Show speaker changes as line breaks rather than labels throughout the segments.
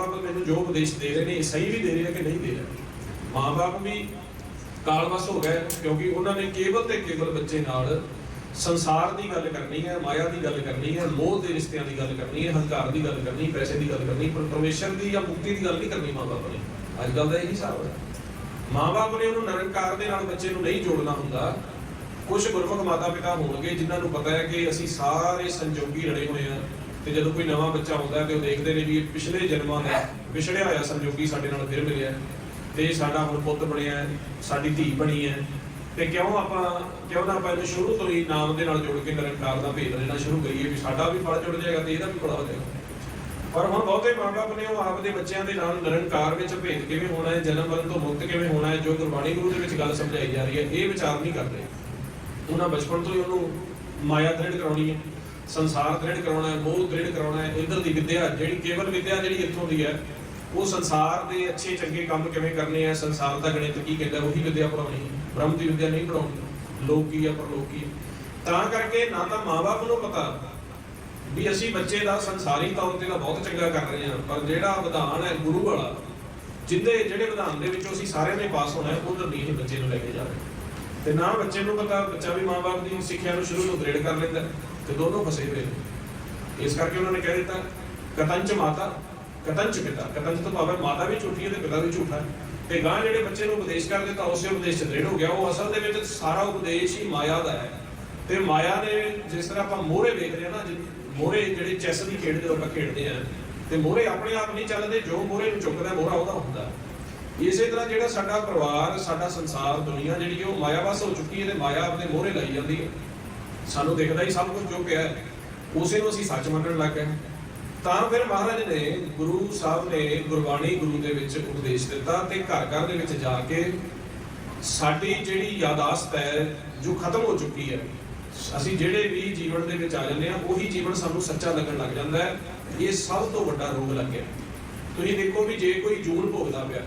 ਮਾਪੇ ਮੈਨੂੰ ਜੋ ਉਪਦੇਸ਼ ਦੇ ਰਹੇ ਨੇ ਸਹੀ ਵੀ ਦੇ ਰਹੇ ਆ ਕਿ ਨਹੀਂ ਦੇ ਰਹੇ? ਮਾਪੇ ਵੀ ਕਾਲਵਸ ਹੋ ਗਏ, ਕਿਉਂਕਿ ਉਹਨਾਂ ਨੇ ਕੇਵਲ ਤੇ ਕੇਵਲ ਬੱਚੇ ਨਾਲ ਸੰਸਾਰ ਦੀ ਗੱਲ ਕਰਨੀ ਹੈ, ਮਾਇਆ ਦੀ ਗੱਲ ਕਰਨੀ ਹੈ, ਮੋਹ ਦੇ ਰਿਸ਼ਤਿਆਂ ਦੀ ਗੱਲ ਕਰਨੀ ਹੈ, ਹੰਕਾਰ ਦੀ ਗੱਲ ਕਰਨੀ, ਪੈਸੇ ਦੀ ਗੱਲ ਕਰਨੀ, ਪਰ ਪਰਮੇਸ਼ਰ ਦੀ ਜਾਂ ਮੁਕਤੀ ਦੀ ਗੱਲ ਨਹੀਂ ਕਰਨੀ ਮਾਪੇ ਨੇ। ਅੱਜ ਕੱਲ ਦਾ ਇਹੀ ਹਿਸਾਬ ਹੈ। ਮਾਪੇ ਨੇ ਉਹਨੂੰ ਨਿਰੰਕਾਰ ਦੇ ਨਾਲ ਬੱਚੇ ਨੂੰ ਨਹੀਂ ਜੋੜਨਾ ਹੁੰਦਾ। ਕੁਝ ਗੁਰਮੁਖ ਮਾਤਾ ਪਿਤਾ ਹੋਣਗੇ ਜਿਨ੍ਹਾਂ ਨੂੰ ਪਤਾ ਹੈ ਕਿ ਅਸੀਂ ਸਾਰੇ ਸੰਜੋਗੀ ਰਲੇ ਹੋਏ ਆ ਤੇ ਜਦੋਂ ਕੋਈ ਨਵਾਂ ਬੱਚਾ ਆਉਂਦਾ ਹੈ ਤੇ ਉਹ ਦੇਖਦੇ ਨੇ ਵੀ ਇਹ ਪਿਛਲੇ ਜਨਮਾਂ ਦਾ ਵਿਛੜਿਆ ਹੋਇਆ ਸੰਜੋਗੀ ਸਾਡੇ ਨਾਲ ਫਿਰ ਮਿਲਿਆ ਤੇ ਸਾਡਾ ਹੁਣ ਪੁੱਤ ਬਣਿਆ ਸਾਡੀ ਧੀ ਬਣੀ ਹੈ। ਤੇ ਕਿਉਂ ਆਪਾਂ, ਕਿਉਂ ਨਾ ਆਪਾਂ ਇਹਨੂੰ ਸ਼ੁਰੂ ਤੋਂ ਹੀ ਨਾਮ ਦੇ ਨਾਲ ਜੋੜ ਕੇ ਨਿਰੰਕਾਰ ਦਾ ਭੇਦ ਲੈਣਾ ਸ਼ੁਰੂ ਕਰੀਏ ਵੀ ਸਾਡਾ ਵੀ ਫਲ ਜੁੜ ਜਾਏਗਾ ਤੇ ਇਹਦਾ ਵੀ ਫਲ ਹੋ ਜਾਏਗਾ ਪਰ ਹੁਣ ਬਹੁਤੇ ਮਾਪੇ ਨੇ ਉਹ ਆਪ ਦੇ ਬੱਚਿਆਂ ਦੇ ਨਾਲ ਨਿਰੰਕਾਰ ਵਿੱਚ ਭੇਦ ਕਿਵੇਂ ਹੋਣਾ ਹੈ, ਜਨਮ ਮਰਨ ਤੋਂ ਮੁਕਤ ਕਿਵੇਂ ਹੋਣਾ ਹੈ, ਜੋ ਗੁਰਬਾਣੀ ਗੁਰੂ ਦੇ ਵਿੱਚ ਗੱਲ ਸਮਝਾਈ ਜਾ ਰਹੀ ਹੈ, ਇਹ ਵਿਚਾਰ ਨਹੀਂ ਕਰਦੇ। ਉਹਨਾਂ ਬਚਪਨ ਤੋਂ ਹੀ ਉਹਨੂੰ ਮਾਇਆ ਦ੍ਰਿੜ ਕਰਾਉਣੀ ਹੈ। ਸੰਸਾਰ ਦ੍ਰਿੜ ਕਰਾਉਣਾ ਹੈ, ਮੋਹ ਦ੍ਰਿੜ ਕਰਾਉਣਾ ਹੈ ਇਧਰ ਦੀ ਵਿਦਿਆ, ਜਿਹੜੀ ਕੇਵਲ ਵਿਦਿਆ ਜਿਹੜੀ ਇੱਥੋਂ ਦੀ ਹੈ, ਉਹ ਸੰਸਾਰ ਦੇ ਅੱਛੇ ਚੰਗੇ ਕੰਮ ਕਿਵੇਂ ਕਰਨੇ ਆ, ਸੰਸਾਰ ਦਾ ਗਣਿਤ ਕੀ ਕਹਿੰਦਾ, ਉਹੀ ਵਿਦਿਆ ਪੜਾਉਣੀ ਬ੍ਰਹਮ ਦੀ ਵਿਦਿਆ ਨਹੀਂ ਪੜਾਉਣੀ ਲੋਕੀ ਆ, ਪਰਲੋਕੀ ਹੈ ਤਾਂ ਕਰਕੇ ਨਾ ਤਾਂ ਮਾਪੇ ਨੂੰ ਪਤਾ ਵੀ ਅਸੀਂ ਬੱਚੇ ਦਾ ਸੰਸਾਰੀ ਤੌਰ ਤੇ ਤਾਂ ਬਹੁਤ ਚੰਗਾ ਕਰ ਰਹੇ ਹਾਂ, ਪਰ ਜਿਹੜਾ ਵਿਧਾਨ ਹੈ ਗੁਰੂ ਵਾਲਾ, ਜਿੱਦੇ ਜਿਹੜੇ ਵਿਧਾਨ ਦੇ ਵਿੱਚੋਂ ਅਸੀਂ ਸਾਰਿਆਂ ਨੇ ਪਾਸ ਹੋਣਾ ਹੈ, ਉਧਰ ਨਹੀਂ ਇਹ ਬੱਚੇ ਨੂੰ ਲੈ ਕੇ ਜਾ ਰਹੇ। ਤੇ ਨਾ ਬੱਚੇ ਨੂੰ ਪਤਾ, ਬੱਚਾ ਵੀ ਮਾਂ-ਬਾਪ ਦੀ ਸਿੱਖਿਆ ਨੂੰ ਸ਼ੁਰੂ ਤੋਂ ਦ੍ਰਿੜ ਕਰ ਲੈਂਦਾ ਤੇ ਦੋਨੋਂ ਫਸੇ ਹੋਏ ਨੇ। ਇਸ ਕਰਕੇ ਉਹਨਾਂ ਨੇ ਕਹਿ ਦਿੱਤਾ ਕਤੰਚ ਮਾਤਾ ਕਤੰਚ ਪਿਤਾ। ਕਤੰਚ ਤੋਂ ਭਾਵੇਂ ਮਾਤਾ ਵੀ ਝੂਠੀ ਹੈ ਤੇ ਪਿਤਾ ਵੀ ਝੂਠਾ ਹੈ। ਤੇ ਗਾਂ ਜਿਹੜੇ ਬੱਚੇ ਨੂੰ ਉਪਦੇਸ਼ ਕਰ ਦਿੱਤਾ, ਉਸੇ ਉਪਦੇਸ਼ 'ਚ ਦ੍ਰਿੜ ਹੋ ਗਿਆ। ਉਹ ਅਸਲ ਦੇ ਵਿੱਚ ਸਾਰਾ ਉਪਦੇਸ਼ ਹੀ ਮਾਇਆ ਦਾ ਹੈ। ਤੇ ਮਾਇਆ ਨੇ ਜਿਸ ਤਰ੍ਹਾਂ ਆਪਾਂ ਮੋਹਰੇ ਵੇਖਦੇ ਹਾਂ ਨਾ ਮੋਹਰੇ ਜਿਹੜੇ ਚੈਸ ਦੀ ਖੇਡ ਜਦੋਂ ਆਪਾਂ ਖੇਡਦੇ ਆ ਤੇ ਮੋਹਰੇ ਆਪਣੇ ਆਪ ਨਹੀਂ ਚੱਲਦੇ, ਜੋ ਮੋਹਰੇ ਨੂੰ ਚੁੱਕਦਾ, ਮੋਹਰਾ ਉਹਦਾ ਹੁੰਦਾ। ਇਸੇ ਤਰ੍ਹਾਂ ਜਿਹੜਾ ਸਾਡਾ ਪਰਿਵਾਰ, ਸਾਡਾ ਸੰਸਾਰ, ਦੁਨੀਆ ਜਿਹੜੀ ਉਹ ਮਾਇਆ ਵਸ ਹੋ ਚੁੱਕੀ ਹੈ ਤੇ ਮਾਇਆ ਆਪਣੇ ਮੋਹਰੇ ਲਾਈ ਜਾਂਦੀ ਹੈ। ਸਾਨੂੰ ਦਿਖਦਾ ਹੀ ਸਭ ਕੁਝ ਜੋ ਪਿਆ ਹੈ। ਉਸੇ ਨੂੰ ਅਸੀਂ ਸੱਚ ਮੰਨਣ ਲੱਗ ਗਏ। ਤਾਂ ਫਿਰ ਮਹਾਰਾਜ ਨੇ ਗੁਰੂ ਸਾਹਿਬ ਨੇ ਗੁਰਬਾਣੀ ਗੁਰੂ ਦੇ ਵਿੱਚ ਉਪਦੇਸ਼ ਦਿੱਤਾ ਤੇ ਘਰ ਘਰ ਦੇ ਵਿੱਚ ਜਾ ਕੇ ਸਾਡੀ ਜਿਹੜੀ ਯਾਦਾਸ਼ਤ ਹੈ ਜੋ ਖਤਮ ਹੋ ਚੁੱਕੀ ਹੈ ਅਸੀਂ ਜਿਹੜੇ ਵੀ ਜੀਵਨ ਦੇ ਵਿੱਚ ਆ ਜਾਂਦੇ ਆ ਉਹੀ ਜੀਵਨ ਸਾਨੂੰ ਸੱਚਾ ਲੱਗਣ ਲੱਗ ਜਾਂਦਾ ਹੈ। ਇਹ ਸਭ ਤੋਂ ਵੱਡਾ ਰੋਗ ਲੱਗਿਆ। ਤੁਸੀਂ ਦੇਖੋ ਵੀ ਜੇ ਕੋਈ ਜੂਨ ਭੋਗਦਾ ਪਿਆ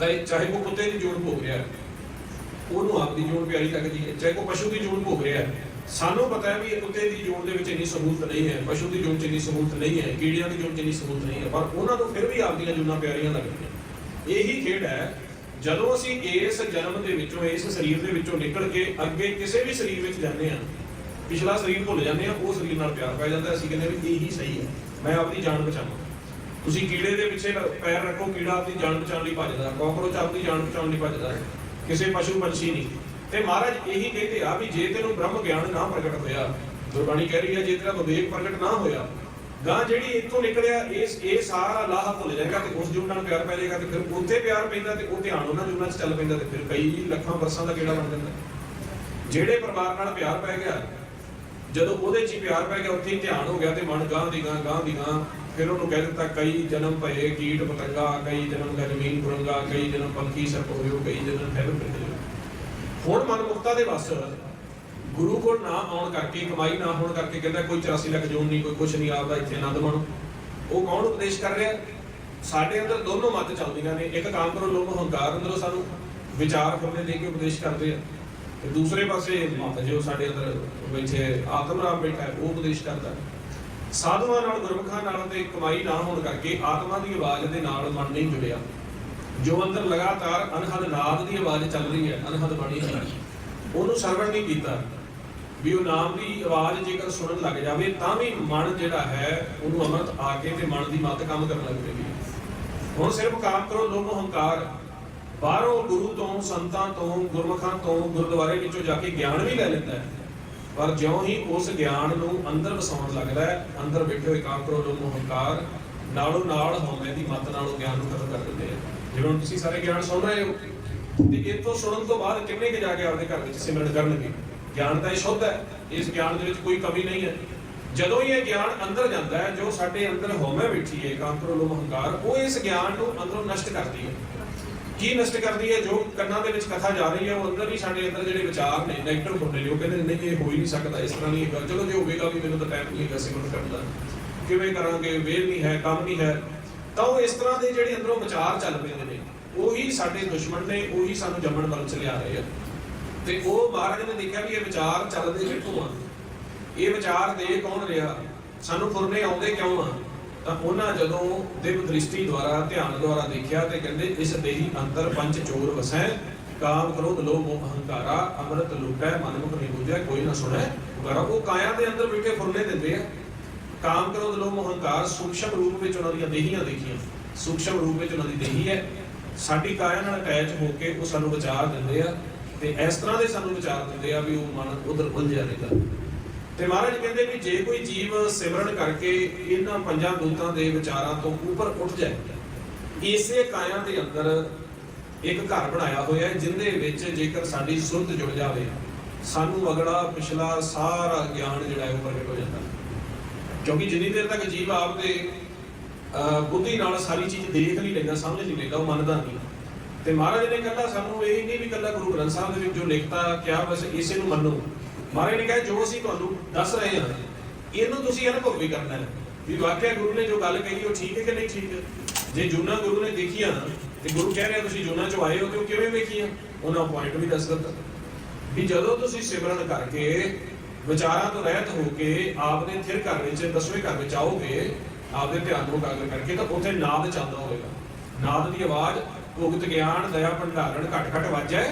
ਚਾਹੇ ਚਾਹੇ ਕੋ ਕੁੱਤੇ ਦੀ ਜੂਨ ਭੋਗ ਰਿਹਾ ਹੈ, ਉਹਨੂੰ ਆਪਦੀ ਜੂਨ ਪਿਆਰੀ ਲੱਗਦੀ ਹੈ ਚਾਹੇ ਕੋ ਪਸ਼ੂ ਦੀ ਜੂਨ ਭੋਗ ਰਿਹਾ ਹੈ। ਸਾਨੂੰ ਪਤਾ ਹੈ ਵੀ ਕੁੱਤੇ ਦੀ ਜੂਨ ਦੇ ਵਿੱਚ ਇੰਨੀ ਸਹੂਲਤ ਨਹੀਂ ਹੈ, ਪਸ਼ੂ ਦੀ ਜੂਨ 'ਚ ਇੰਨੀ ਸਹੂਲਤ ਨਹੀਂ ਹੈ, ਕੀੜਿਆਂ ਦੀ ਜੂਨ 'ਚ ਇੰਨੀ ਸਹੂਲਤ ਨਹੀਂ ਹੈ, ਪਰ ਉਹਨਾਂ ਨੂੰ ਫਿਰ ਵੀ ਆਪਦੀਆਂ ਜੂਨਾਂ ਪਿਆਰੀਆਂ ਲੱਗਦੀਆਂ। ਇਹੀ ਖੇਡ ਹੈ, ਜਦੋਂ ਅਸੀਂ ਇਸ ਜਨਮ ਦੇ ਵਿੱਚੋਂ, ਇਸ ਸਰੀਰ ਦੇ ਵਿੱਚੋਂ ਨਿਕਲ ਕੇ ਅੱਗੇ ਕਿਸੇ ਵੀ ਸਰੀਰ ਵਿੱਚ ਜਾਂਦੇ ਹਾਂ, ਪਿਛਲਾ ਸਰੀਰ ਭੁੱਲ ਜਾਂਦੇ ਹਾਂ, ਉਹ ਸਰੀਰ ਨਾਲ ਪਿਆਰ ਪੈ ਜਾਂਦਾ ਅਸੀਂ ਕਹਿੰਦੇ ਵੀ ਇਹੀ ਸਹੀ ਹੈ, ਮੈਂ ਆਪਣੀ ਜਾਨ ਬਚਾਵਾਂ। ਤੁਸੀਂ ਕੀੜੇ ਦੇ ਪਿੱਛੇ ਪੈਰ ਰੱਖੋ, ਕੀੜਾ ਆਪਣੀ ਜਾਨ ਬਚਾਉਣ ਲਈ ਭੱਜਦਾ, ਕਾਕਰੋਚ ਆਪਣੀ ਜਾਨ ਬਚਾਉਣ ਲਈ ਭੱਜਦਾ। ਕਿਸੇ ਪਸ਼ੂ ਪੰਛੀ ਨਹੀਂ। ਤੇ ਮਹਾਰਾਜ, ਇਹੀ ਕਹਿੰਦੇ ਆ ਵੀ ਜੇ ਤੈਨੂੰ ਬ੍ਰਹਮ ਗਿਆਨ ਨਾ ਪ੍ਰਗਟ ਹੋਇਆ, ਗੁਰਬਾਣੀ ਕਹਿ ਰਹੀ ਹੈ, ਜੇ ਤੇਰਾ ਵਿਵੇਕ ਪ੍ਰਗਟ ਨਾ ਹੋਇਆ, ਗਾਂ ਜਿਹੜੀ ਇੱਥੋਂ ਨਿਕਲਿਆ, ਇਸ, ਇਹ ਸਾਰਾ ਲਾਹਾ ਭੁੱਲ ਜਾਏਗਾ ਤੇ ਉਸ ਜੂਨ ਨਾਲ ਪਿਆਰ ਪੈ ਜਾਏਗਾ ਤੇ ਫਿਰ ਉੱਥੇ ਪਿਆਰ ਪੈਂਦਾ ਤੇ ਉਹ ਧਿਆਨ ਉਹਨਾਂ ਜੂਨਾਂ 'ਚ ਚੱਲ ਪੈਂਦਾ ਤੇ ਫਿਰ ਕਈ ਲੱਖਾਂ ਵਰਸਾਂ ਦਾ ਕਿਹੜਾ ਬਣ ਜਾਂਦਾ। ਜਿਹੜੇ ਪਰਿਵਾਰ ਨਾਲ ਪਿਆਰ ਪੈ ਗਿਆ, ਜਦੋਂ ਉਹਦੇ 'ਚ ਹੀ ਪਿਆਰ ਪੈ ਗਿਆ, ਉੱਥੇ ਹੀ ਧਿਆਨ ਹੋ ਗਿਆ ਤੇ ਮਨ ਗਾਂ ਦੀ ਗਾਂ ਗਾਂ ਦੀ ਗਾਂ, ਫਿਰ ਉਹਨੂੰ ਕਹਿ ਦਿੱਤਾ, ਕਈ ਜਨਮ ਭਏ ਕੀਟ ਪਤੰਗਾ, ਕਈ ਜਨਮ ਗਜਮੀਨ ਕੁਰੰਗਾ ਕਈ ਜਨਮ ਪੰਖੀ ਸਰਪ ਹੋਇਓ ਕਈ ਜਨਮ ਫੈਲ ਫਿਰਦੇ ਹੁਣ ਮਨ ਦੇ ਵਸ ਗੁਰੂ ਕੋਲ ਨਾ ਆਉਣ ਕਰਕੇ, ਕਮਾਈ ਨਾ ਹੋਣ ਕਰਕੇ ਕਹਿੰਦਾ ਕੋਈ 84 ਲੱਖ ਜੋਨ ਨਹੀਂ, ਕੋਈ ਕੁਛ ਨਹੀਂ, ਆਪਦਾ ਇੱਥੇ ਆਨੰਦ ਮਾਣੋ। ਉਹ ਕੌਣ ਉਪਦੇਸ਼ ਕਰ ਰਿਹਾ? ਸਾਡੇ ਅੰਦਰ ਦੋਨੋਂ ਮੱਤ ਚੱਲਦੀਆਂ ਨੇ। ਇੱਕ ਕਾਮ ਕਰੋ ਲੋਕ ਹੰਕਾਰ, ਅੰਦਰੋਂ ਸਾਨੂੰ ਵਿਚਾਰ ਕਰਨੇ ਦੇ ਕੇ ਉਪਦੇਸ਼ ਕਰਦੇ ਆ। ਤੇ ਦੂਸਰੇ ਪਾਸੇ ਮੱਤ ਜੋ ਸਾਡੇ ਅੰਦਰ ਬੈਠੇ ਆਤਮ ਰਾਮ ਬੈਠਾ ਉਹ ਉਪਦੇਸ਼ ਕਰਦਾ। ਸਾਧੂਆਂ ਨਾਲ, ਗੁਰਮੁਖਾਂ ਨਾਲ ਤੇ ਕਮਾਈ ਨਾ ਹੋਣ ਕਰਕੇ ਆਤਮਾ ਦੀ ਆਵਾਜ਼ ਦੇ ਨਾਲ ਮਨ ਨਹੀਂ ਜੁੜਿਆ। ਜੋ ਅੰਦਰ ਲਗਾਤਾਰ ਅਨਹਦ ਨਾਦ ਦੀ ਆਵਾਜ਼ ਚੱਲ ਰਹੀ ਹੈ ਅਨਹਦ ਬਾਣੀ ਦੀ ਉਹਨੂੰ ਸਰਵਣ ਨਹੀਂ ਕੀਤਾ। ਵੀ ਉਹ ਨਾਮ ਦੀ ਆਵਾਜ਼ ਜੇਕਰ ਸੁਣਨ ਲੱਗ ਜਾਵੇ, ਤਾਂ ਵੀ ਮਨ ਜਿਹੜਾ ਹੈ, ਉਹਨੂੰ ਅਮਰਤ ਆ ਕੇ ਤੇ ਮਨ ਦੀ ਮੱਤ ਕੰਮ ਕਰਨ ਲੱਗ ਪਏਗੀ ਹੁਣ ਸਿਰਫ ਕਾਮ ਕਰੋ, ਲੋਭ ਹੰਕਾਰ। ਬਾਹਰੋਂ ਗੁਰੂ ਤੋਂ, ਸੰਤਾਂ ਤੋਂ, ਗੁਰਮਖਾਂ ਤੋਂ, ਗੁਰਦੁਆਰੇ ਵਿੱਚੋਂ ਜਾ ਕੇ ਗਿਆਨ ਵੀ ਲੈ ਲੈਂਦਾ ਹੈ। ਪਰ ਜਿਉਂ ਹੀ ਉਸ ਗਿਆਨ ਨੂੰ ਅੰਦਰ ਵਸਾਉਣ ਲੱਗਦਾ ਹੈ, ਅੰਦਰ ਬੈਠੇ ਹੋਏ ਕਾਮ ਕਰੋ, ਲੋਭ ਹੰਕਾਰ, ਨਾਲੋਂ ਨਾਲ ਹਉਮੈ ਦੀ ਮੱਤ ਨਾਲੋਂ ਗਿਆਨ ਨੂੰ ਖਤਮ ਕਰ ਦਿੰਦੇ ਆ ਜਿਵੇਂ ਹੁਣ ਤੁਸੀਂ ਸਾਰੇ ਗਿਆਨ ਸੁਣ ਰਹੇ ਹੋ? ਤੇ ਇੱਥੋਂ ਸੁਣਨ ਤੋਂ ਬਾਅਦ ਕਿੰਨੇ ਕੁ ਜਾ ਕੇ ਆਪਦੇ ਘਰ ਵਿੱਚ ਸਿਮਰਨ ਕਰਨਗੇ? ਗਿਆਨ ਤਾਂ ਇਹ ਸ਼ੁੱਧ ਹੈ, ਇਸ ਗਿਆਨ ਦੇ ਵਿੱਚ ਕੋਈ ਕਮੀ ਨਹੀਂ ਹੈ। ਜਦੋਂ ਇਹ ਗਿਆਨ ਅੰਦਰ ਜਾਂਦਾ ਹੈ, ਜੋ ਸਾਡੇ ਅੰਦਰ ਹਉਮੈ ਬੈਠੀ ਹੈ ਕਾਮ ਲੋਭ ਹੰਕਾਰ, ਉਹ ਇਸ ਗਿਆਨ ਨੂੰ ਅੰਦਰੋਂ ਨਸ਼ਟ ਕਰਦੀ ਹੈ। ਕੀ ਨਸ਼ਟ ਕਰਦੀ ਹੈ? ਜੋ ਕੰਨਾਂ ਦੇ ਵਿੱਚ ਕਥਾ ਜਾ ਰਹੀ ਹੈ, ਉਹ ਅੰਦਰ ਹੀ ਸਾਡੇ ਅੰਦਰ ਜਿਹੜੇ ਵਿਚਾਰ ਨੇ ਨੈਗੇਟਿਵ ਹੁੰਦੇ ਨੇ, ਉਹ ਕਹਿੰਦੇ ਨਹੀਂ, ਇਹ ਹੋ ਹੀ ਨਹੀਂ ਸਕਦਾ, ਇਸ ਤਰ੍ਹਾਂ ਨਹੀਂ ਹੈਗਾ। ਚਲੋ ਜੇ ਹੋਵੇਗਾ ਵੀ ਮੈਨੂੰ ਤਾਂ ਟਾਈਮ ਨਹੀਂ ਹੈਗਾ ਸਿਮਰਨ ਕਰਨ ਦਾ। ਕਿਵੇਂ ਕਰਾਂਗੇ? ਵੇਲ ਨਹੀਂ ਹੈ, ਕੰਮ ਨਹੀਂ ਹੈ। ਤਾਂ ਉਹ ਇਸ ਤਰ੍ਹਾਂ ਦੇ ਜਿਹੜੇ ਅੰਦਰੋਂ ਵਿਚਾਰ ਚੱਲ ਪੈਂਦੇ ਨੇ ਉਹੀ ਸਾਡੇ ਦੁਸ਼ਮਣ ਨੇ, ਉਹੀ ਸਾਨੂੰ ਜੰਮਣ ਵੱਲ ਚ ਲਿਆ ਰਹੇ ਆ। ਤੇ ਉਹ ਮਹਾਰਾਜ ਨੇ ਦੇਖਿਆ ਵੀ ਇਹ ਵਿਚਾਰ ਚੱਲਦੇ ਕਿੱਥੋਂ ਆ? ਇਹ ਵਿਚਾਰ ਦੇ ਕੌਣ ਰਿਹਾ? ਸਾਨੂੰ ਫੁਰਨੇ ਆਉਂਦੇ ਕਿਉਂ ਆ? ਤਾਂ ਉਹਨਾਂ ਜਦੋਂ ਦਿਵ ਦ੍ਰਿਸ਼ਟੀ ਦੁਆਰਾ, ਧਿਆਨ ਦੁਆਰਾ ਦੇਖਿਆ ਤੇ ਕਹਿੰਦੇ, ਇਸ ਦੇਹੀ ਅੰਤਰ ਪੰਜ ਚੋਰ ਵਸੈ, ਕਾਮ ਕ੍ਰੋਧ ਲੋਭ ਮੋਹ ਹੰਕਾਰਾ ਅੰਮ੍ਰਿਤ ਲੁਟੈ ਮਨ ਮੁਖ ਨਹੀਂ ਬੁਝੈ, ਕੋਈ ਨਾ ਸੁਣੈ ਪੁਕਾਰਾ ਉਹ ਕਾਇਆ ਦੇ ਅੰਦਰ ਬੈਠੇ ਫੁਰਨੇ ਦਿੰਦੇ ਆ। ਕਾਮ ਕ੍ਰੋਧ ਲੋਭ ਮੋਹ ਹੰਕਾਰ ਸੂਖਸ਼ਮ ਰੂਪ ਵਿੱਚ ਉਹਨਾਂ ਦੀਆਂ ਦੇਹੀਆਂ ਦੇਖੀਆਂ। ਸੂਖਸ਼ਮ ਰੂਪ ਵਿੱਚ ਉਹਨਾਂ ਦੀ ਦੇਹੀ ਹੈ। ਸਾਡੀ ਕਾਇਆ ਨਾਲ ਅਟੈਚ ਹੋ ਕੇ ਉਹ ਸਾਨੂੰ ਵਿਚਾਰ ਦਿੰਦੇ ਆ ਤੇ ਇਸ ਤਰ੍ਹਾਂ ਦੇ ਸਾਨੂੰ ਵਿਚਾਰ ਦਿੰਦੇ ਆ ਵੀ ਉਹ ਮਨ ਉਧਰ ਉਲਝਿਆ ਰਹਿੰਦਾ ਤੇ ਮਹਾਰਾਜ ਕਹਿੰਦੇ ਵੀ ਜੇ ਕੋਈ ਜੀਵ ਸਿਮਰਨ ਕਰਕੇ ਇਹਨਾਂ ਪੰਜਾਂ ਦੂਤਾਂ ਦੇ ਵਿਚਾਰਾਂ ਤੋਂ ਉੱਪਰ ਉੱਠ ਜਾਏ, ਇਸੇ ਕਾਇਆ ਦੇ ਅੰਦਰ ਇੱਕ ਘਰ ਬਣਾਇਆ ਹੋਇਆ ਹੈ, ਜਿੰਦੇ ਵਿੱਚ ਜੇਕਰ ਸਾਡੀ ਸੁਰਤ ਜੁੜ ਜਾਵੇ, ਸਾਨੂੰ ਅਗਲਾ ਪਿਛਲਾ ਸਾਰਾ ਗਿਆਨ ਜਿਹੜਾ ਹੈ ਉਹ ਪ੍ਰਗਟ ਹੋ ਜਾਂਦਾ। ਕਿਉਂਕਿ ਜਿੰਨੀ ਦੇਰ ਤੱਕ ਜੀਵ ਆਪਦੇ ਬੁੱਧੀ ਨਾਲ ਸਾਰੀ ਚੀਜ਼ ਦੇਖ ਨਹੀਂ ਲੈਂਦਾ, ਸਮਝ ਨਹੀਂ ਲੈਂਦਾ, ਉਹ ਮੰਨਦਾ ਨਹੀਂ। ਤੇ ਮਹਾਰਾਜ ਨੇ ਕਹਿੰਦਾ ਸਾਨੂੰ ਇਹ ਨਹੀਂ ਵੀ ਕੱਲਾ ਗੁਰੂ ਗ੍ਰੰਥ ਸਾਹਿਬ ਦੇ ਵਿੱਚ ਜੋ ਲਿਖਤਾ ਕਿਹਾ ਬਸ ਇਸੇ ਨੂੰ ਮੰਨੋ। ਮਹਾਰਾਜ ਨੇ ਕਿਹਾ, ਜੋ ਅਸੀਂ ਤੁਹਾਨੂੰ ਦੱਸ ਰਹੇ ਹਾਂ, ਇਹਨੂੰ ਤੁਸੀਂ ਅਨੁਭਵ ਵੀ ਕਰਨਾ ਹੈ। ਵੀ ਵਾਕਿਆ ਗੁਰੂ ਨੇ ਜੋ ਗੱਲ ਕਹੀ, ਉਹ ਠੀਕ ਹੈ ਕਿ ਨਹੀਂ ਠੀਕ ਜੇ ਜੁਨਾ ਗੁਰੂ ਨੇ ਦੇਖੀਆਂ ਤੇ ਗੁਰੂ ਕਹਿ ਰਿਹਾ, ਤੁਸੀਂ ਜੁਨਾ ਚੋਂ ਆਏ ਹੋ, ਤੇ ਉਹ ਕਿਵੇਂ ਵੇਖੀਆਂ? ਉਹਨਾਂ ਪੁਆਇੰਟ ਵੀ ਦੱਸ ਦਿੱਤਾ। ਵੀ ਜਦੋਂ ਤੁਸੀਂ ਸਿਮਰਨ ਕਰਕੇ ਵਿਚਾਰਾਂ ਤੋਂ ਰਹਿਤ ਹੋ ਕੇ ਆਪਦੇ ਥਿਰ ਘਰ ਵਿੱਚ, ਦਸਵੇਂ ਘਰ ਵਿੱਚ ਆਓਗੇ ਆਪਦੇ ਧਿਆਨ ਨੂੰ ਇਕਾਗਰ ਕਰਕੇ ਤਾਂ ਉੱਥੇ ਨਾਦ ਚੱਲਦਾ ਹੋਵੇਗਾ। ਨਾਦ ਦੀ ਆਵਾਜ਼, ਭੁਗਤ ਗਿਆਨ, ਦਇਆ ਭੰਡਾਰਨ ਘਟ ਘਟ ਵੱਜੈ।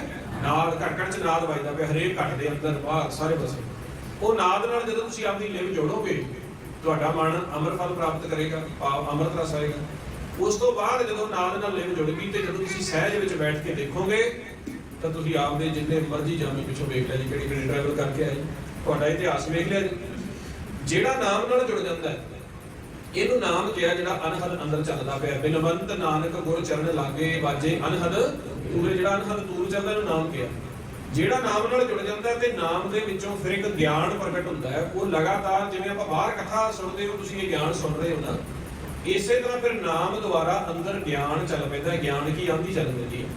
ਨਾਦ ਘਟ ਘਟ ਚ ਨਾਦ ਵੱਜਦਾ ਪਿਆ, ਹਰੇਕ ਘਟ ਦੇ ਅੰਦਰ, ਬਾਹਰ, ਸਾਰੇ ਪਾਸੇ। ਉਹ ਨਾਦ ਨਾਲ ਜਦੋਂ ਤੁਸੀਂ ਆਪਦੀ ਲਿਵ ਜੋੜੋਗੇ, ਤੁਹਾਡਾ ਮਨ ਅਮਰ ਪ੍ਰਾਪਤ ਕਰੇਗਾ, ਭਾਵ ਅੰਮ੍ਰਿਤ ਰਸ ਆਏਗਾ। ਉਸ ਤੋਂ ਬਾਅਦ ਜਦੋਂ ਨਾਦ ਨਾਲ ਲਿਵ ਜੁੜ ਗਈ ਤੇ ਜਦੋਂ ਤੁਸੀਂ ਸਹਿਜ ਵਿੱਚ ਬੈਠ ਕੇ ਦੇਖੋਗੇ, ਤਾਂ ਤੁਸੀਂ ਆਪਦੇ ਜਿੰਨੇ ਮਰਜ਼ੀ ਜਾਮੇ ਪਿੱਛੋਂ ਵੇਖ ਲਿਆ ਜੀ ਕਿਹੜੀ ਕਿਹੜੀ ਟਰੈਵਲ ਕਰਕੇ ਆਏ। ਤੁਹਾਡਾ ਇਤਿਹਾਸ ਵੇਖ ਲਿਆ ਜੀ। ਜਿਹੜਾ ਨਾਮ ਨਾਲ ਜੁੜ ਜਾਂਦਾ ਹੈ ਇਹਨੂੰ ਨਾਮ ਕਿਹਾ ਜਿਹੜਾ ਅਨਹਦ ਅੰਦਰ ਚੱਲਦਾ ਪਿਆ। ਬਿਨਵੰਤ ਨਾਨਕ ਗੁਰ ਚਰਨ ਲਾਗੇ ਵਾਜੇ ਅਨਹਦ। ਤੂਰੇ ਜਿਹੜਾ ਅਨਹਦ ਤੂਰ ਚੱਲਦਾ ਇਹਨੂੰ ਨਾਮ ਕਿਹਾ। ਜਿਹੜਾ ਨਾਮ ਨਾਲ ਜੁੜ ਜਾਂਦਾ ਤੇ ਨਾਮ ਦੇ ਵਿੱਚੋਂ ਫਿਰ ਇੱਕ ਗਿਆਨ ਪ੍ਰਗਟ ਹੁੰਦਾ ਹੈ। ਉਹ ਲਗਾਤਾਰ ਜਿਵੇਂ ਆਪਾਂ ਬਾਹਰ ਕਥਾ ਸੁਣਦੇ ਹੋ, ਤੁਸੀਂ ਇਹ ਗਿਆਨ ਸੁਣ ਰਹੇ ਹੋ ਨਾ। ਇਸੇ ਤਰ੍ਹਾਂ ਫਿਰ ਨਾਮ ਦੁਆਰਾ ਅੰਦਰ ਗਿਆਨ ਚੱਲ ਪੈਂਦਾ ਗਿਆਨ ਕੀ ਆਂਦੀ ਚੱਲ ਪੈਂਦੀ ਹੈ।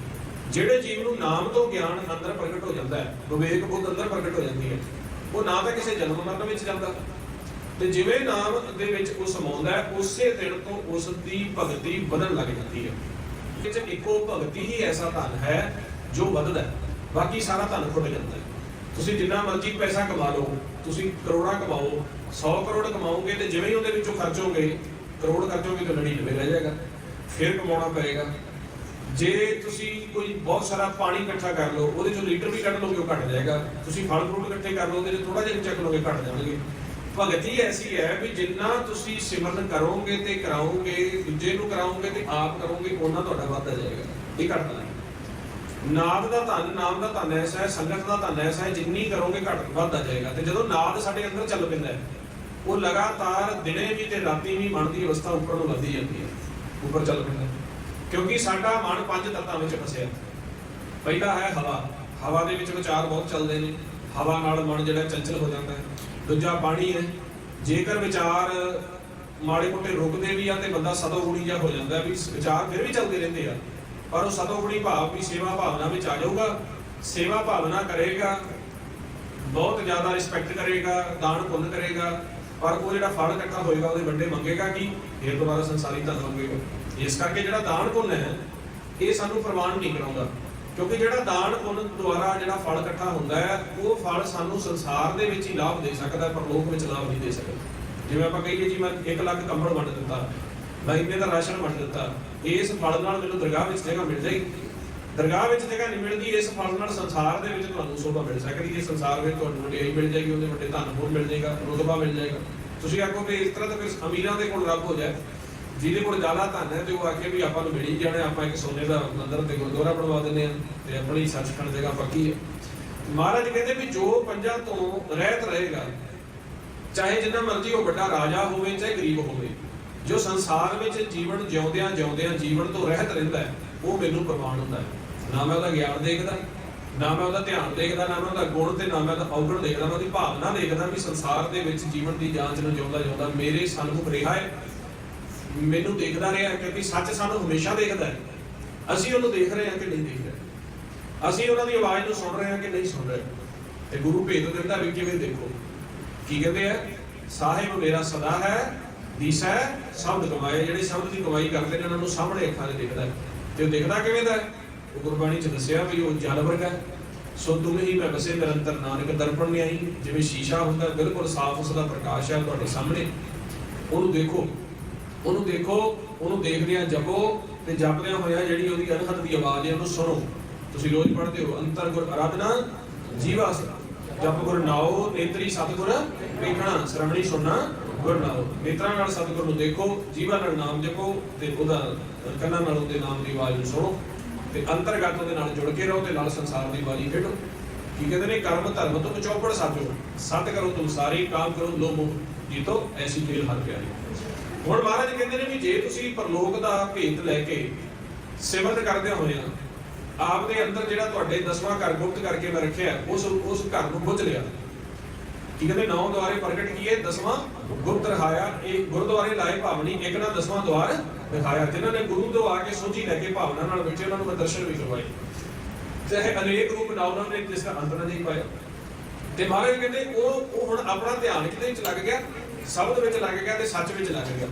ਜਿਹੜੇ ਜੀਵ ਨੂੰ ਨਾਮ ਤੋਂ ਗਿਆਨ ਅੰਦਰ ਪ੍ਰਗਟ ਹੋ ਜਾਂਦਾ ਹੈ, ਵਿਵੇਕ ਬੁੱਧ ਅੰਦਰ ਪ੍ਰਗਟ ਹੋ ਜਾਂਦੀ ਹੈ। ਉਹ ਨਾ ਤਾਂ ਕਿਸੇ ਜਨਮ ਮਰਨ ਵਿੱਚ ਜਾਂਦਾ। ਤੇ ਜਿਵੇਂ ਨਾਮ ਦੇ ਵਿੱਚ ਉਹ ਸਮਾਉਂਦਾ ਹੈ, ਉਸੇ ਦਿਨ ਤੋਂ ਉਸ ਦੀ ਭਗਤੀ ਵਧਣ ਲੱਗ ਜਾਂਦੀ ਹੈ। ਵਿੱਚ ਇੱਕੋ ਭਗਤੀ ਹੀ ਐਸਾ ਧਨ ਹੈ ਜੋ ਵੱਧਦਾ ਹੈ। ਬਾਕੀ ਸਾਰਾ ਧਨ ਖੁੱਟ ਜਾਂਦਾ ਹੈ। ਤੁਸੀਂ ਜਿੰਨਾ ਮਰਜ਼ੀ ਪੈਸਾ ਕਮਾ ਲਓ, ਤੁਸੀਂ ਕਰੋੜਾਂ ਕਮਾਓ 100 ਕਰੋੜ ਕਮਾਓਗੇ ਤੇ ਜਿਵੇਂ ਹੀ ਉਹਦੇ ਵਿੱਚੋਂ ਖਰਚੋਗੇ, ਕਰੋੜ ਖਰਚੋਗੇ ਤਾਂ 99 ਰਹਿ ਜਾਏਗਾ, ਫਿਰ ਕਮਾਉਣਾ ਪਏਗਾ। ਜੇ ਤੁਸੀਂ ਕੋਈ ਬਹੁਤ ਸਾਰਾ ਪਾਣੀ ਇਕੱਠਾ ਕਰ ਲਓ, ਉਹਦੇ ਚੋਂ ਲੀਟਰ ਵੀ ਕੱਢ ਲਓਗੇ, ਉਹ ਘਟ ਜਾਏਗਾ। ਤੁਸੀਂ ਫਲ ਫਰੂਟ ਇਕੱਠੇ ਕਰ ਲਓ ਉਹਦੇ ਚੋਂ ਥੋੜਾ ਜਿਹਾ ਚੱਕ ਲਓਗੇ, ਘਟ ਜਾਣਗੇ। ਭਗਤੀ ਐਸੀ ਹੈ ਵੀ ਜਿੰਨਾ ਤੁਸੀਂ ਸਿਮਰਨ ਕਰੋਗੇ ਤੇ ਕਰਾਓਗੇ, ਦੂਜੇ ਨੂੰ ਕਰਾਓਗੇ ਤੇ ਆਪ ਕਰੋਗੇ, ਉਹਨਾਂ ਤੁਹਾਡਾ ਵੱਧਦਾ ਜਾਏਗਾ। ਇਹ ਘਟਦਾ ਨਾਦ ਦਾ ਧਨ, ਨਾਮ ਦਾ ਧਨ ਐਸਾ ਹੈ, ਸੰਗਤ ਦਾ ਧਨ ਐਸਾ ਹੈ, ਜਿੰਨੀ ਕਰੋਗੇ ਘਟ ਵੱਧਦਾ ਜਾਏਗਾ। ਤੇ ਜਦੋਂ ਨਾਦ ਸਾਡੇ ਅੰਦਰ ਚੱਲ ਪੈਂਦਾ ਹੈ, ਉਹ ਲਗਾਤਾਰ ਦਿਨੇ ਵੀ ਤੇ ਰਾਤੀ ਵੀ ਮਨ ਦੀ ਅਵਸਥਾ ਉੱਪਰ ਨੂੰ ਵਧਦੀ ਜਾਂਦੀ ਹੈ, ਉੱਪਰ ਚੱਲ ਪੈਂਦਾ ਕਿਉਂਕਿ ਸਾਡਾ ਮਨ ਪੰਜ ਤੱਤਾਂ ਵਿੱਚ ਫਸਿਆ। ਪਹਿਲਾ ਹੈ ਹਵਾ। ਹਵਾ ਦੇ ਵਿੱਚ ਵਿਚਾਰ ਬਹੁਤ ਚੱਲਦੇ ਨੇ। ਹਵਾ ਨਾਲ ਮਨ ਜਿਹੜਾ ਚੰਚਲ ਹੋ ਜਾਂਦਾ ਹੈ। ਦੂਜਾ ਪਾਣੀ ਹੈ। ਜੇਕਰ ਵਿਚਾਰ ਮਾੜੇ ਮੋਟੇ ਰੁਕਦੇ ਵੀ ਆ ਤੇ ਬੰਦਾ ਸਦੋਗੁਣੀ ਜਿਹਾ ਹੋ ਜਾਂਦਾ ਵੀ ਵਿਚਾਰ ਫਿਰ ਵੀ ਚੱਲਦੇ ਰਹਿੰਦੇ ਆ। ਪਰ ਉਹ ਸਤੋਗੁਣੀ ਭਾਵ ਵੀ ਸੇਵਾ ਭਾਵਨਾ ਵਿੱਚ ਆ ਜਾਊਗਾ। ਸੇਵਾ ਭਾਵਨਾ ਕਰੇਗਾ, ਬਹੁਤ ਜ਼ਿਆਦਾ ਰਿਸਪੈਕਟ ਕਰੇਗਾ, ਦਾਨ ਪੁੰਨ ਕਰੇਗਾ, ਪਰ ਉਹ ਜਿਹੜਾ ਫਲ ਇਕੱਠਾ ਹੋਏਗਾ ਉਹਦੇ ਵੱਡੇ ਮੰਗੇਗਾ ਕਿ? ਫਿਰ ਦੁਬਾਰਾ ਸੰਸਾਰੀ ਧਨ ਹੋਵੇਗਾ ਇਸ ਕਰਕੇ ਜਿਹੜਾ ਦਾਨ ਪੁੰਨ ਹੈ, ਇਹ ਸਾਨੂੰ ਪ੍ਰਵਾਨ ਨਹੀਂ ਕਰਾਉਂਦਾ। ਕਿਉਂਕਿ ਜਿਹੜਾ ਦਾਨ ਪੁੰਨ ਦੁਆਰਾ ਜਿਹੜਾ ਫਲ ਇਕੱਠਾ ਹੁੰਦਾ ਹੈ ਉਹ ਫਲ ਸਾਨੂੰ ਸੰਸਾਰ ਦੇ ਵਿੱਚ ਹੀ ਲਾਭ ਦੇ ਸਕਦਾ ਹੈ, ਪਰ ਵਿੱਚ ਲਾਭ ਨਹੀਂ ਦੇ ਸਕਦਾ। ਜਿਵੇਂ ਆਪਾਂ ਕਹੀਏ ਜੀ ਮੈਂ 1 ਲੱਖ ਕੰਬਲ ਵੰਡ ਦਿੱਤਾ ਮੈਂ ਇੰਨੇ ਦਾ ਰਾਸ਼ਨ ਵੰਡ ਦਿੱਤਾ ਇਸ ਫਲ ਨਾਲ ਮੈਨੂੰ ਦਰਗਾਹ ਵਿੱਚ ਜਗ੍ਹਾ ਮਿਲ ਜਾਏਗੀ। ਦਰਗਾਹ ਵਿੱਚ ਜਗ੍ਹਾ ਨਹੀਂ ਮਿਲਦੀ ਇਸ ਫਲ ਨਾਲ ਸੰਸਾਰ ਦੇ ਵਿੱਚ ਤੁਹਾਨੂੰ ਸੋਭਾ ਮਿਲ ਸਕਦੀ ਹੈ। ਸੰਸਾਰ ਵਿੱਚ ਤੁਹਾਨੂੰ ਵਡਿਆਈ ਮਿਲ ਜਾਏਗੀ ਉਹਦੇ ਵੱਡੇ ਧਨ ਹੋਰ ਮਿਲ ਜਾਏਗਾ ਰੁਤਬਾ ਮਿਲ ਜਾਏਗਾ। ਤੁਸੀਂ ਆਖੋ ਕਿ ਇਸ ਤਰ੍ਹਾਂ ਤਾਂ ਫਿਰ ਅਮੀਰਾਂ ਦੇ ਕੋਲ ਰੱਬ ਹੋ ਜਾਏ। ਜਿਹਦੇ ਕੋਲ ਜ਼ਿਆਦਾ ਧਨ ਹੈ ਤੇ ਉਹ ਆਖੇ ਵੀ ਆਪਾਂ ਨੂੰ ਮਿਲ ਹੀ ਜਾਣਾ, ਆਪਾਂ ਇੱਕ ਸੋਨੇ ਦਾ ਮੰਦਰ ਤੇ ਗੁਰਦੁਆਰਾ ਬਣਵਾ ਦਿੰਦੇ ਆ ਤੇ ਆਪਣੀ ਸੱਚਖੰਡ ਜਗ੍ਹਾ ਪੱਕੀ ਹੈ। ਮਹਾਰਾਜ ਕਹਿੰਦੇ ਵੀ ਜੋ ਪੰਜਾਂ ਤੋਂ ਰਹਿਤ ਰਹੇਗਾ, ਚਾਹੇ ਜਿੰਨਾ ਮਰਜ਼ੀ ਉਹ ਵੱਡਾ ਰਾਜਾ ਹੋਵੇ, ਚਾਹੇ ਗਰੀਬ ਹੋਵੇ, ਜੋ ਸੰਸਾਰ ਵਿੱਚ ਜੀਵਨ ਜਿਉਂਦਿਆਂ ਜਿਉਂਦਿਆਂ ਜੀਵਨ ਤੋਂ ਰਹਿਤ ਰਹਿੰਦਾ ਹੈ, ਉਹ ਮੈਨੂੰ ਪ੍ਰਮਾਣ ਹੁੰਦਾ ਹੈ। ਨਾ ਮੈਂ ਉਹਦਾ ਗਿਆਨ ਦੇਖਦਾ, ਨਾ ਮੈਂ ਉਹਦਾ ਧਿਆਨ ਦੇਖਦਾ, ਨਾ ਮੈਂ ਉਹਦਾ ਗੁਣ ਤੇ ਨਾ ਮੈਂ ਉਹਦਾ ਔਗਣ ਦੇਖਦਾ, ਮੈਂ ਉਹਦੀ ਭਾਵਨਾ ਦੇਖਦਾ ਵੀ ਸੰਸਾਰ ਦੇ ਵਿੱਚ ਜੀਵਨ ਦੀ ਜਾਂਚ ਨੂੰ ਜਿਉਂਦਾ ਜਿਉਂਦਾ ਮੇਰੇ ਸਨਮੁਖ ਰਿਹਾ ਹੈ। ਮੈਨੂੰ ਦੇਖਦਾ ਰਿਹਾ ਕਿਉਂਕਿ ਸੱਚ ਸਾਨੂੰ ਹਮੇਸ਼ਾ ਦੇਖਦਾ ਹੈ। ਅਸੀਂ ਉਹਨੂੰ ਦੇਖ ਰਹੇ ਹਾਂ ਕਿ ਨਹੀਂ ਦੇਖ ਰਹੇ। ਅਸੀਂ ਉਹਨਾਂ ਦੀ ਆਵਾਜ਼ ਨੂੰ ਸੁਣ ਰਹੇ ਹਾਂ ਕਿ ਨਹੀਂ ਸੁਣ ਰਹੇ। ਤੇ ਗੁਰੂ ਭੇਦ ਦਿੰਦਾ ਵੀ ਕਿਵੇਂ ਦੇਖੋ। ਕੀ ਕਹਿੰਦੇ ਆ? ਸਾਹਿਬ ਮੇਰਾ ਸਦਾ ਹੈ, ਦੀਸਾ ਸ਼ਬਦ ਕਮਾਏ ਜਿਹੜੇ ਸ਼ਬਦ ਦੀ ਕਮਾਈ ਕਰਦੇ ਨੇ, ਉਹਨਾਂ ਨੂੰ ਸਾਹਮਣੇ ਅੱਖਾਂ 'ਚ ਦਿਖਦਾ ਹੈ। ਤੇ ਉਹ ਦਿਖਦਾ ਕਿਵੇਂ ਦਾ ਉਹ ਗੁਰਬਾਣੀ 'ਚ ਦੱਸਿਆ ਵੀ ਉਹ ਜਲ ਵਰਗਾ ਸੋ ਤੁਮ ਹੀ ਮੈਂ ਵਸੇ ਨਿਰੰਤਰ ਨਾਨਕ ਦਰਪਣ ਨੇ ਆਈ ਜਿਵੇਂ ਸ਼ੀਸ਼ਾ ਹੁੰਦਾ, ਬਿਲਕੁਲ ਸਾਫ਼ ਉਸ ਦਾ ਪ੍ਰਕਾਸ਼ ਹੈ ਤੁਹਾਡੇ ਸਾਹਮਣੇ। ਉਹਨੂੰ ਦੇਖੋ। ਉਹਨੂੰ ਦੇਖੋ, ਉਹਨੂੰ ਦੇਖਦਿਆਂ ਜਪੋ ਤੇ ਜਪਦਿਆਂ ਹੋਇਆ ਜਿਹੜੀ ਉਹਦੀ ਅਨਹਦ ਦੀ ਆਵਾਜ਼ ਹੈ, ਉਹਨੂੰ ਸੁਣੋ। ਤੁਸੀਂ ਰੋਜ਼ ਪੜ੍ਹਦੇ ਹੋ, ਅੰਤਰ ਗੁਰ ਆਰਾਧਨਾ ਜੀਵਾਸ ਜਪ ਗੁਰ ਨਾਓ ਨੇਤਰੀ ਸਤਿਗੁਰ ਵੇਖਣਾ ਸ਼ਰਮਣੀ ਸੁਣਨਾ, ਗੁਰ ਨਾਓ ਨੇਤਰਾਂ ਨਾਲ ਸਤਿਗੁਰ ਨੂੰ ਦੇਖੋ, ਜੀਵਾਂ ਨਾਲ ਨਾਮ ਜਪੋ ਤੇ ਉਹਦਾ, ਕੰਨਾਂ ਨਾਲ ਉਹਦੇ ਨਾਮ ਦੀ ਆਵਾਜ਼ ਨੂੰ ਸੁਣੋ ਤੇ ਅੰਤਰਗਤ ਦੇ ਨਾਲ ਜੁੜ ਕੇ ਰਹੋ ਤੇ ਨਾਲ ਸੰਸਾਰ ਦੀ ਬਾਜੀ ਖੇਡੋ। ਕੀ ਕਹਿੰਦੇ ਨੇ? ਕਰਮ, ਧਰਮ ਤੋਂ ਪਿਛੋਪੜ ਸਾਜੋ ਸਤ ਕਰੋ ਤੁਮ ਸਾਰੀ, ਕਾਮ ਕਰੋ ਲੋਮੋ ਜੀਤੋ, ਐਸੀ ਖੇਲ ਹਰ ਪਿਆਰੀ। ਹੁਣ ਮਹਾਰਾਜ ਕਹਿੰਦੇ ਨੇ ਵੀ ਜੇ ਤੁਸੀਂ ਪਰਲੋਕ ਦਾ ਭੇਤ ਲੈ ਕੇ ਸਿਮਰਤ ਕਰਦੇ ਹੋਇਆ ਆਪ ਦੇ ਅੰਦਰ ਜਿਹੜਾ ਤੁਹਾਡੇ ਦਸਵਾਂ ਘਰ ਗੁਪਤ ਕਰਕੇ ਮੈਂ ਰੱਖਿਆ, ਉਸ ਉਸ ਘਰ ਨੂੰ ਬੁੱਝ ਲਿਆ। ਕੀ ਕਹਿੰਦੇ, ਨੌ ਦੁਆਰੇ ਪ੍ਰਗਟ ਕੀਏ, ਦਸਵਾਂ ਗੁਪਤ ਰਹਾਇਆ, ਇਹ ਗੁਰਦੁਆਰੇ ਲਾਏ ਭਾਵਨੀ, ਇੱਕ ਨਾ ਦਸਵਾਂ ਦੁਆਰ ਦਿਖਾਇਆ ਜਿਨ੍ਹਾਂ ਨੇ ਗੁਰੂ ਤੋਂ ਆ ਕੇ ਸੋਝੀ ਲੈ ਕੇ ਭਾਵਨਾ ਨਾਲ ਬੈਠੇ ਉਹਨਾਂ ਨੂੰ ਮੈਂ ਦਰਸ਼ਨ ਵੀ ਕਰਵਾਏ। ਚਾਹੇ ਅਨੇਕ ਰੂਪ ਨਾ ਉਹਨਾਂ ਨੇ, ਜਿਸ ਦਾ ਅੰਤ ਨਾ ਨਹੀਂ ਪਾਇਆ। ਤੇ ਮਹਾਰਾਜ ਕਹਿੰਦੇ, ਉਹ ਉਹ ਹੁਣ ਆਪਣਾ ਧਿਆਨ ਕਿਤੇ ਵਿੱਚ ਲੱਗ ਗਿਆ ਸ਼ਬਦ ਵਿੱਚ ਲੱਗ ਗਿਆ ਤੇ ਸੱਚ ਵਿੱਚ ਲੱਗ ਗਿਆ।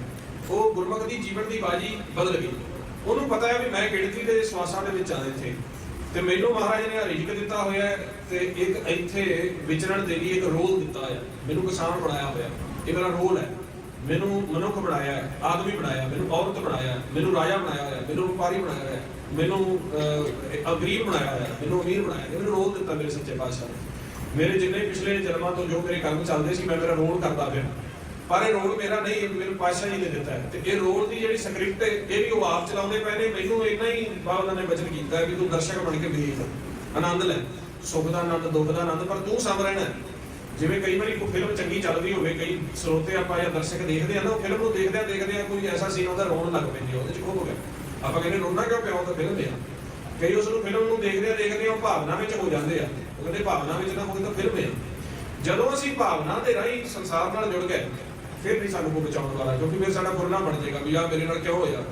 ਉਹ ਗੁਰਮੁਖ ਦੀ ਜੀਵਨ ਦੀ ਬਾਜੀ ਬਦਲ ਗਈ। ਉਹਨੂੰ ਪਤਾ ਹੈ ਵੀ ਮੈਂ ਗਿਣਤੀ ਦੇ ਸਵਾਸਾਂ ਦੇ ਵਿੱਚ ਆ ਇੱਥੇ। ਤੇ ਮੈਨੂੰ ਮਹਾਰਾਜ ਨੇ ਰਿਜਕ ਦਿੱਤਾ ਹੋਇਆ ਤੇ ਇੱਕ ਇੱਥੇ ਵਿਚਰਣ ਦੇ ਲਈ ਇੱਕ ਰੋਲ ਦਿੱਤਾ ਹੋਇਆ ਮੈਨੂੰ ਕਿਸਾਨ ਬਣਾਇਆ ਹੋਇਆ ਇਹ ਮੇਰਾ ਰੋਲ ਹੈ। ਮੈਨੂੰ ਮਨੁੱਖ ਬਣਾਇਆ ਹੈ ਆਦਮੀ ਬਣਾਇਆ ਮੈਨੂੰ ਔਰਤ ਬਣਾਇਆ ਮੈਨੂੰ ਰਾਜਾ ਬਣਾਇਆ ਹੋਇਆ ਮੈਨੂੰ ਵਪਾਰੀ ਬਣਾਇਆ ਹੋਇਆ ਮੈਨੂੰ ਅਹ, ਅਗਰੀਬ ਬਣਾਇਆ ਹੋਇਆ ਮੈਨੂੰ ਅਮੀਰ ਬਣਾਇਆ ਹੈ, ਮੈਨੂੰ ਰੋਲ ਦਿੱਤਾ ਮੇਰੇ ਸੱਚੇ ਪਾਤਸ਼ਾਹ ਨੇ। ਮੇਰੇ ਜਿੰਨੇ ਪਿਛਲੇ ਜਨਮਾਂ ਤੋਂ ਜੋ ਮੇਰੇ ਕਰਮ ਚੱਲਦੇ ਸੀ ਮੈਂ ਮੇਰਾ ਰੋਲ ਕਰਦਾ ਪਿਆ। ਪਰ ਇਹ ਰੋਲ ਮੇਰਾ ਨਹੀਂ, ਇਹ ਮੈਨੂੰ ਪਾਤਸ਼ਾਹ ਜੀ ਨੇ ਦਿੱਤਾ ਹੈ। ਤੇ ਇਹ ਰੋਲ ਦੀ ਜਿਹੜੀ ਸਕ੍ਰਿਪਟ ਹੈ, ਇਹ ਵੀ ਉਹ ਆਪ ਚਲਾਉਂਦੇ ਪਏ ਨੇ। ਮੈਨੂੰ ਇੰਨਾ ਹੀ ਬਾਬਾ ਨੇ ਬਚਨ ਕੀਤਾ ਹੈ ਤੂੰ ਦਰਸ਼ਕ ਬਣ ਕੇ ਵੇਖ ਆਨੰਦ ਲੈ। ਸੁੱਖ ਦਾ ਆਨੰਦ, ਦੁੱਖ ਦਾ ਆਨੰਦ, ਪਰ ਤੂੰ ਸਮ ਰਹਿਣਾ ਜਿਵੇਂ ਕਈ ਵਾਰੀ ਕੋਈ ਫਿਲਮ ਚੰਗੀ ਚੱਲਦੀ ਹੋਵੇ, ਕਈ ਸਰੋਤੇ ਆਪਾਂ ਜਾਂ ਦਰਸ਼ਕ ਦੇਖਦੇ ਆ ਨਾ, ਉਹ ਫਿਲਮ ਨੂੰ ਦੇਖਦਿਆਂ ਦੇਖਦਿਆਂ ਕੋਈ ਐਸਾ ਸੀਨ ਆਉਂਦਾ, ਰੋਣ ਲੱਗ ਪੈਂਦੀ ਉਹਦੇ ਚ ਖੁੱਭ ਹੋ ਗਿਆ ਆਪਾਂ ਕਹਿੰਦੇ, ਰੋਣਾ ਕਿਉਂ ਪਿਆ ਉਹ ਤਾਂ ਫਿਲਮ ਆ। ਕਈ ਉਸ ਨੂੰ ਫਿਲਮ ਨੂੰ ਦੇਖਦਿਆਂ ਦੇਖਦਿਆਂ ਉਹ ਭਾਵਨਾ ਵਿੱਚ ਹੋ ਜਾਂਦੇ ਆ। ਉਹ ਕਹਿੰਦੇ, ਭਾਵਨਾ ਵਿੱਚ ਨਾ ਹੋਵੇ ਤਾਂ ਫਿਲਮ ਆ। ਜਦੋਂ ਅਸੀਂ ਭਾਵਨਾ ਦੇ ਰਾਹੀਂ ਸੰਸਾਰ ਨਾਲ ਜੁੜ ਗਏ ਫਿਰ ਨਹੀਂ ਸਾਨੂੰ ਕੋਈ ਬਚਾਉਣ ਵਾਲਾ, ਕਿਉਂਕਿ ਫਿਰ ਸਾਡਾ ਗੁਰਨਾ ਬਣ ਜਾਏਗਾ ਵੀ ਆ ਮੇਰੇ ਨਾਲ ਕਿਉਂ ਹੋਇਆ?